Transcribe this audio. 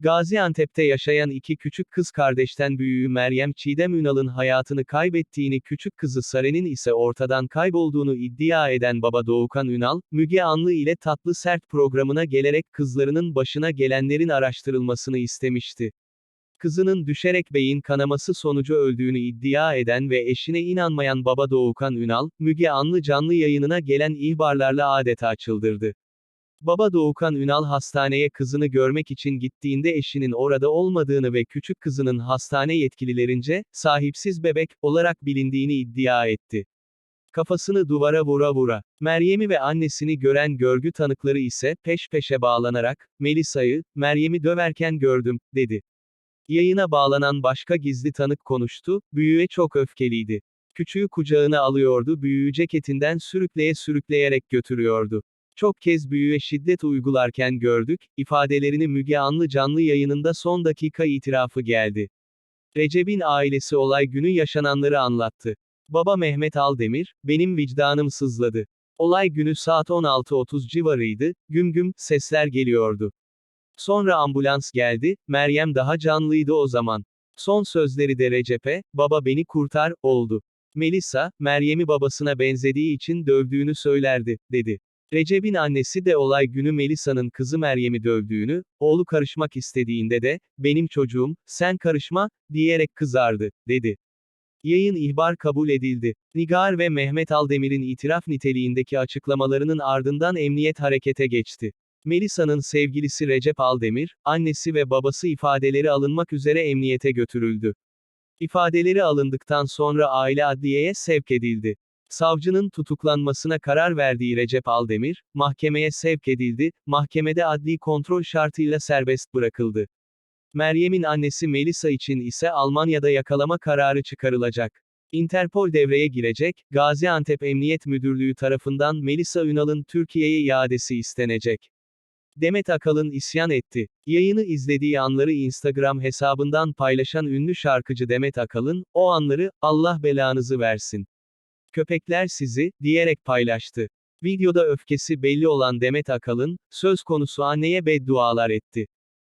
Gaziantep'te yaşayan iki küçük kız kardeşten büyüğü Meryem Çiğdem Ünal'ın hayatını kaybettiğini küçük kızı Sare'nin ise ortadan kaybolduğunu iddia eden baba Doğukan Ünal, Müge Anlı ile Tatlı Sert programına gelerek kızlarının başına gelenlerin araştırılmasını istemişti. Kızının düşerek beyin kanaması sonucu öldüğünü iddia eden ve eşine inanmayan baba Doğukan Ünal, Müge Anlı canlı yayınına gelen ihbarlarla adeta çıldırdı. Baba Doğukan Ünal hastaneye kızını görmek için gittiğinde eşinin orada olmadığını ve küçük kızının hastane yetkililerince, sahipsiz bebek, olarak bilindiğini iddia etti. Kafasını duvara vura vura. Meryem'i ve annesini gören görgü tanıkları ise, peş peşe bağlanarak, Melisa'yı, Meryem'i döverken gördüm, dedi. Yayına bağlanan başka gizli tanık konuştu, büyüğe çok öfkeliydi. Küçüğü kucağına alıyordu, büyüğü ceketinden sürükleye sürükleyerek götürüyordu. Çok kez büyüğe şiddet uygularken gördük, ifadelerini Müge Anlı canlı yayınında son dakika itirafı geldi. Recep'in ailesi olay günü yaşananları anlattı. Baba Mehmet Aldemir, benim vicdanım sızladı. Olay günü saat 16.30 civarıydı, güm güm, sesler geliyordu. Sonra ambulans geldi, Meryem daha canlıydı o zaman. Son sözleri de Recep'e, baba beni kurtar, oldu. Melisa, Meryem'i babasına benzediği için dövdüğünü söylerdi, dedi. Recep'in annesi de olay günü Melisa'nın kızı Meryem'i dövdüğünü, oğlu karışmak istediğinde de, benim çocuğum, sen karışma, diyerek kızardı, dedi. Yayın ihbar kabul edildi. Nigar ve Mehmet Aldemir'in itiraf niteliğindeki açıklamalarının ardından emniyet harekete geçti. Melisa'nın sevgilisi Recep Aldemir, annesi ve babası ifadeleri alınmak üzere emniyete götürüldü. İfadeleri alındıktan sonra aile adliyeye sevk edildi. Savcının tutuklanmasına karar verdiği Recep Aldemir, mahkemeye sevk edildi, mahkemede adli kontrol şartıyla serbest bırakıldı. Meryem'in annesi Melisa için ise Almanya'da yakalama kararı çıkarılacak. Interpol devreye girecek, Gaziantep Emniyet Müdürlüğü tarafından Melisa Ünal'ın Türkiye'ye iadesi istenecek. Demet Akalın isyan etti. Yayını izlediği anları Instagram hesabından paylaşan ünlü şarkıcı Demet Akalın, o anları, Allah belanızı versin. Köpekler sizi, diyerek paylaştı. Videoda öfkesi belli olan Demet Akalın, söz konusu anneye beddualar etti.